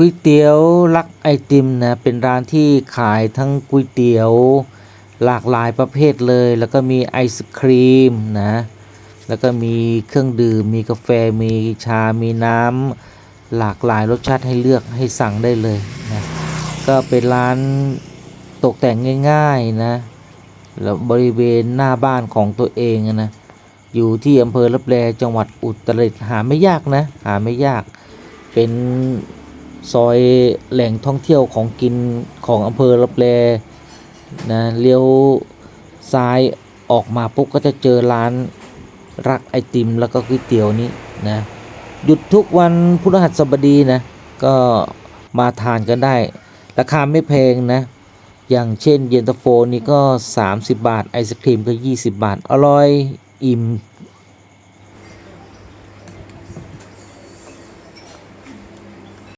ก๋วยเตี๋ยวรักไอติมนะเป็นร้านที่ขายทั้งก๋วยเตี๋ยวหลากหลายประเภทเลย แล้วก็มีไอศครีมนะแล้วก็มีเครื่องดื่ม มีกาแฟ มีชา มีน้ำหลากหลายรสชาติให้เลือกให้สั่งได้เลยนะก็เป็นร้านตกแต่งง่ายๆนะแล้วบริเวณหน้าบ้านของตัวเองนะอยู่ที่อำเภอลับแลจังหวัดอุตรดิตถ์หาไม่ยากนะหาไม่ยากเป็น ซอยแหล่งท่องเที่ยวของกินของอำเภอลับแลนะเลี้ยวซ้ายออกมาปุ๊บก็จะเจอร้านรักไอติมแล้วก็ก๋วยเตี๋ยวนี้นะหยุดทุกวันพฤหัสบดีนะก็มาทานกันได้ ราคาไม่แพงนะ อย่างเช่นเย็นตาโฟนี่ก็ 30 บาท ไอศครีมก็ 20 บาท อร่อยอิ่ม